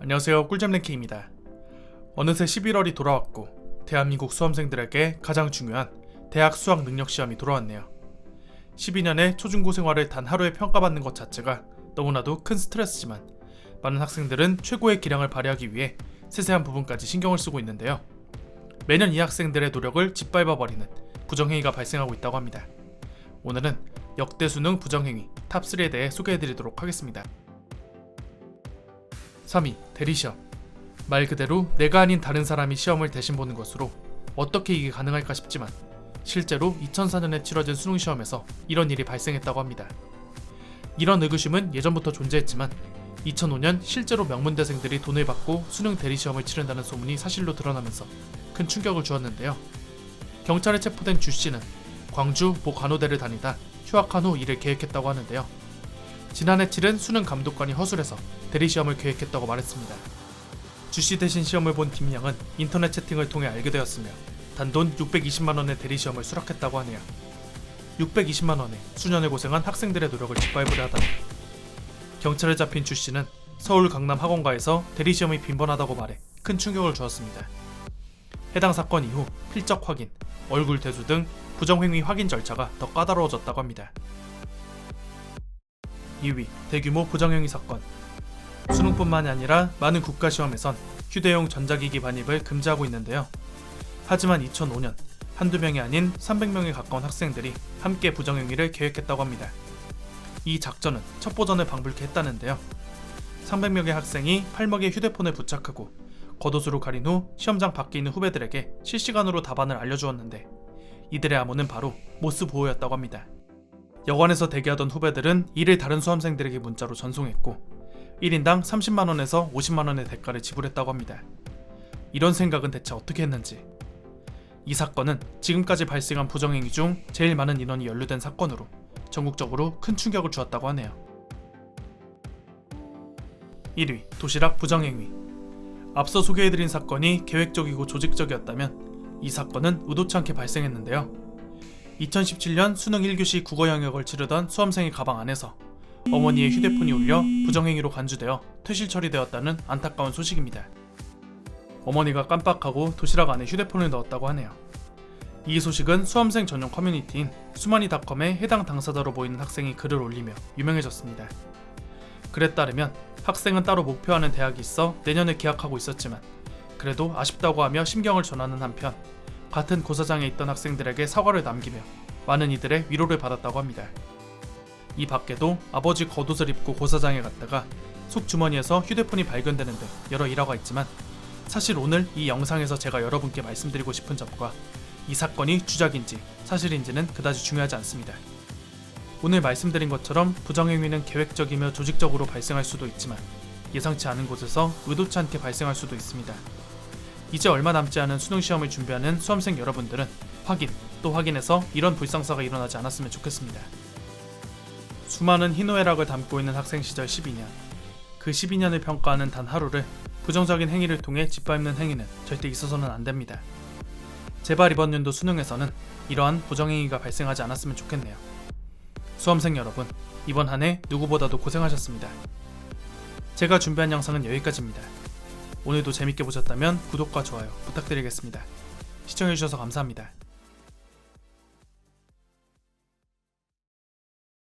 안녕하세요 꿀잼 랭킹입니다. 어느새 11월이 돌아왔고 대한민국 수험생들에게 가장 중요한 대학 수학 능력 시험이 돌아왔네요. 12년의 초중고 생활을 단 하루에 평가받는 것 자체가 너무나도 큰 스트레스지만 많은 학생들은 최고의 기량을 발휘하기 위해 세세한 부분까지 신경을 쓰고 있는데요. 매년 이 학생들의 노력을 짓밟아버리는 부정행위가 발생하고 있다고 합니다. 오늘은 역대 수능 부정행위 탑3에 대해 소개해드리도록 하겠습니다. 3위 대리시험 말 그대로 내가 아닌 다른 사람이 시험을 대신 보는 것으로 어떻게 이게 가능할까 싶지만 실제로 2004년에 치러진 수능 시험에서 이런 일이 발생했다고 합니다. 이런 의구심은 예전부터 존재했지만 2005년 실제로 명문대생들이 돈을 받고 수능 대리 시험을 치른다는 소문이 사실로 드러나면서 큰 충격을 주었는데요. 경찰에 체포된 주 씨는 광주 모 간호대를 다니다 휴학한 후 일을 계획했다고 하는데요. 지난해 치른 수능 감독관이 허술해서 대리 시험을 계획했다고 말했습니다. 주씨 대신 시험을 본 김양은 인터넷 채팅을 통해 알게 되었으며 단돈 620만 원의 대리 시험을 수락했다고 하네요. 620만 원에 수년을 고생한 학생들의 노력을 짓밟으려 하다니. 경찰에 잡힌 주 씨는 서울 강남 학원가에서 대리 시험이 빈번하다고 말해 큰 충격을 주었습니다. 해당 사건 이후 필적 확인, 얼굴 대수 등 부정행위 확인 절차가 더 까다로워졌다고 합니다. 2위 대규모 부정행위 사건 수능뿐만이 아니라 많은 국가시험에선 휴대용 전자기기 반입을 금지하고 있는데요. 하지만 2005년 한두 명이 아닌 300명에 가까운 학생들이 함께 부정행위를 계획했다고 합니다. 이 작전은 첩보전을 방불케 했다는데요. 300명의 학생이 팔목에 휴대폰을 부착하고 겉옷으로 가린 후 시험장 밖에 있는 후배들에게 실시간으로 답안을 알려주었는데 이들의 암호는 바로 모스 보호였다고 합니다. 여관에서 대기하던 후배들은 이를 다른 수험생들에게 문자로 전송했고 1인당 30만원에서 50만원의 대가를 지불했다고 합니다. 이런 생각은 대체 어떻게 했는지. 이 사건은 지금까지 발생한 부정행위 중 제일 많은 인원이 연루된 사건으로 전국적으로 큰 충격을 주었다고 하네요. 1위 도시락 부정행위 앞서 소개해드린 사건이 계획적이고 조직적이었다면 이 사건은 의도치 않게 발생했는데요. 2017년 수능 1교시 국어 영역을 치르던 수험생의 가방 안에서 어머니의 휴대폰이 울려 부정행위로 간주되어 퇴실 처리되었다는 안타까운 소식입니다. 어머니가 깜빡하고 도시락 안에 휴대폰을 넣었다고 하네요. 이 소식은 수험생 전용 커뮤니티인 수만이닷컴에 해당 당사자로 보이는 학생이 글을 올리며 유명해졌습니다. 글에 따르면 학생은 따로 목표하는 대학이 있어 내년에 계약하고 있었지만 그래도 아쉽다고 하며 심경을 전하는 한편 같은 고사장에 있던 학생들에게 사과를 남기며 많은 이들의 위로를 받았다고 합니다. 이 밖에도 아버지 겉옷을 입고 고사장에 갔다가 속 주머니에서 휴대폰이 발견되는 등 여러 일화가 있지만 사실 오늘 이 영상에서 제가 여러분께 말씀드리고 싶은 점과 이 사건이 주작인지 사실인지는 그다지 중요하지 않습니다. 오늘 말씀드린 것처럼 부정행위는 계획적이며 조직적으로 발생할 수도 있지만 예상치 않은 곳에서 의도치 않게 발생할 수도 있습니다. 이제 얼마 남지 않은 수능 시험을 준비하는 수험생 여러분들은 확인 또 확인해서 이런 불상사가 일어나지 않았으면 좋겠습니다. 수많은 희노애락을 담고 있는 학생 시절 12년. 그 12년을 평가하는 단 하루를 부정적인 행위를 통해 짓밟는 행위는 절대 있어서는 안 됩니다. 제발 이번 연도 수능에서는 이러한 부정행위가 발생하지 않았으면 좋겠네요. 수험생 여러분, 이번 한 해 누구보다도 고생하셨습니다. 제가 준비한 영상은 여기까지입니다. 오늘도 재밌게 보셨다면 구독과 좋아요 부탁드리겠습니다. 시청해주셔서 감사합니다.